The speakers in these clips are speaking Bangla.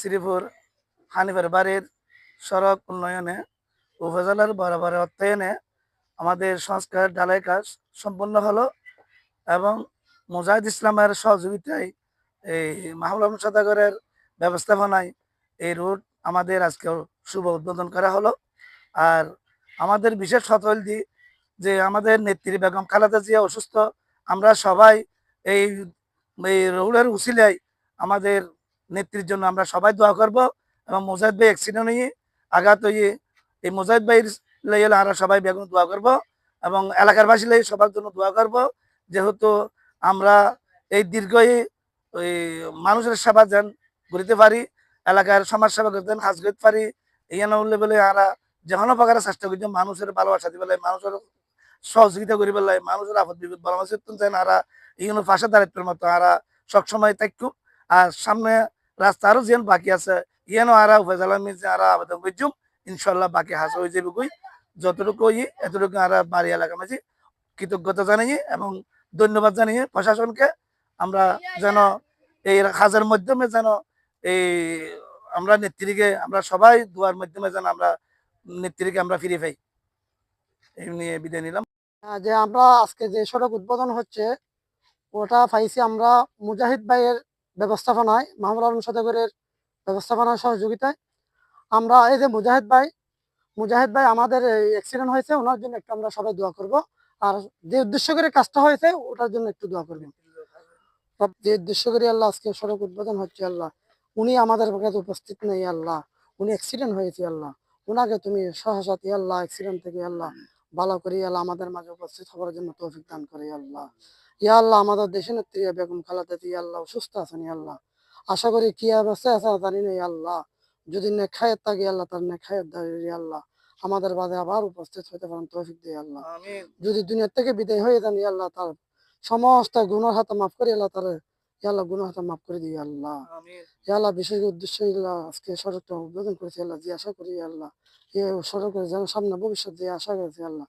শ্রীপুর হানিফের বাড়ির সড়ক উন্নয়নে উপজেলার বরাবর অর্থায়নে আমাদের সংস্কার ঢালাই কাজ সম্পন্ন হলো এবং মুজাহিদ ইসলামের সহযোগিতায় এই মাহবুব সদাগরের ব্যবস্থাপনায় এই রোড আমাদের আজকে শুভ উদ্বোধন করা হলো। আর আমাদের বিশেষ সতল দি যে আমাদের নেত্রী বেগম খালেদা জিয়া অসুস্থ। আমরা সবাই এই এই রোডের উসিলায় আমাদের নেত্রীর জন্য আমরা সবাই দোয়া করব এবং মুজাহিদ ভাই অ্যাক্সিডেন্ট হয়ে আঘাত হয়ে এই মুজাহিদ ভাইয়ের লাইলে আমরা সবাই বেগুন দোয়া করব এবং এলাকার বাসী লাই সবার জন্য দোয়া করব। যেহেতু আমরা এই দীর্ঘই ওই মানুষের সেবা যেন করিতে পারি, এলাকার সমাজ সেবা করতে কাজ করতে পারি, এই লেভেলে আমরা যেমন প্রকার চেষ্টা করছি মানুষের ভালোবাসা দিবে মানুষের সহযোগিতা করি পেলাই মানুষের আপদ বিপদ পরামর্শ চাই আর এইগুলো পাশে দায়িত্বের মতো আরা সবসময় থাকু। আর সামনে রাস্তা আরও যেন বাকি আছে। ইয়ানো আরা উপজেলা মিজে আরা আবেদন করছুম। ইনশাল্লাহ বাকি হাস হয়ে যাবে কই। যতটুকু ইয়ে এতটুকু আরা বাড়ি এলাকা মাঝে কৃতজ্ঞতা জানাই এবং ধন্যবাদ জানিয়ে প্রশাসনকে আমরা যেন এই হাজার মাধ্যমে যেন এই আমরা নেত্রীকে, আমরা সবাই দুয়ার মাধ্যমে যেন আমরা নেত্রীকে আমরা ফিরে পাই। এই নিয়ে বিদায় নিলাম। যে আমরা আজকে যে সড়ক উদ্বোধন হচ্ছে, ওটা পাইছি আমরা মুজাহিদ ভাইয়ের ব্যবস্থাপনায়, মাহমুদ আলম সদাগরের ব্যবস্থাপনার সহযোগিতায়। আমরা এই যে মুজাহিদ ভাই মুজাহিদ ভাই আমাদের অ্যাক্সিডেন্ট হয়েছে, ওনার জন্য একটু আমরা সবাই দোয়া করব। আর যে উদ্দেশ্য করে কাজটা হয়েছে, ওটার জন্য একটু দোয়া করবেন। যে উদ্দেশ্য করে আল্লাহ আজকে সড়ক উদ্বোধন হচ্ছে আল্লাহ, উনি আমাদের কাছে উপস্থিত নেই আল্লাহ, উনি অ্যাক্সিডেন্ট হয়েছে আল্লাহ ওনাকে তুমি সহসাথী আল্লাহ অ্যাক্সিডেন্ট থেকে আল্লাহ ভালো করে আল্লাহ আমাদের মাঝে উপস্থিত হওয়ার জন্য তৌফিক দান করে আল্লাহ। ইয়া আল্লাহ আমাদের দেশে নেত্রী বেগম খালাদা ইয়া আল্লাহ সুস্থ আছেন ইয়া আল্লাহ। আশা করি কি অবস্থায় আছে জানি না আল্লাহ। যদি নেখায়ের থাকে আল্লাহ তার নেখায়ের দেয় ইয়া আল্লাহ। আমাদের বাদে আবার উপস্থিত হতে পারেন তৌফিক দিয়ে আল্লাহ। যদি দুনিয়ার থেকে বিদায় হয়ে যান ইয়া আল্লাহ তার সমস্ত গুণের হাতে মাফ করে আল্লাহ তার ইয়া আল্লাহ গুণের হাতে মাফ করে দিয়ে আল্লাহ। আল্লাহ বিশেষ উদ্দেশ্য আজকে সড়কটা উদ্বোধন করেছে আল্লাহ যে আশা করি আল্লাহ। সড়কের যেন সামনে ভবিষ্যৎ যে আশা করেছে আল্লাহ।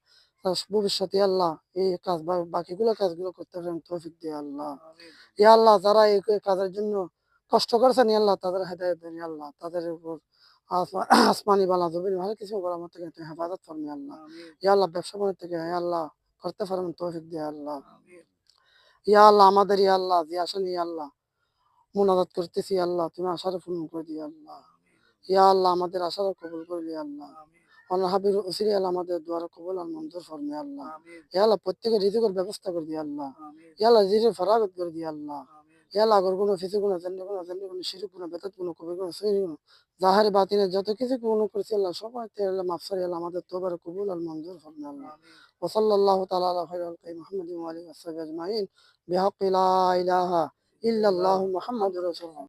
ভবিষ্যতে আল্লাহ এই কাজ বাকিগুলো কাজগুলো করতে পারেন তৌফিক দিয়ে আল্লাহ। ইয়া আল্লাহ যারা এই কাজের জন্য কষ্ট করেছেন আল্লাহ তাদের হেদায়ত দেন আল্লাহ তাদের উপর আসমানি বালা জমিন ভালো কিছু মতো থেকে হেফাজত করুন ইয়া আল্লাহ। ইয়া আল্লাহ ব্যবসা বাণিজ্য থেকে ইয়া আল্লাহ করতে পারেন তৌফিক দিয়ে আল্লাহ। ইয়া আল্লাহ আমাদের ইয়া আল্লাহ যে আসেন ইয়া আল্লাহ। মুনাজাত করতেছি আল্লাহ। তুমি আশারে পূরণ করে দিও আল্লাহ। ইয়া আল্লাহ আমাদের আশারে কবুল করে দিও আল্লাহ আমিন আল্লাহ হাবির উসিরি আল্লাহ আমাদের দোয়ার কবুল আর মঞ্জুর ফরমে আল্লাহ আমিন ইয়া আল্লাহ প্রত্যেকের রিজিকের ব্যবস্থা করে দিও আল্লাহ আমিন ইয়া আল্লাহ রিজিকের ফরাগত করে দিও আল্লাহ আমিন ইয়া আল্লাহ আগর কোনো ফিসি কোনো জান্নি কোনো জান্নি কোনো শিরু কোনো বেতত কোনো কবি কোনো সহি কোনো জাহারে বাতিনে যত কিছু কোনো করছি আল্লাহ সবাই আল্লাহ মাফসারি আল্লাহ আমাদের তোবার কবুল আর মঞ্জুর ফরমে আল্লাহ আমিন وصلى الله تعالى على خير خلق محمد وآله وصحبه أجمعين بحق لا إله إلا الله محمد رسول الله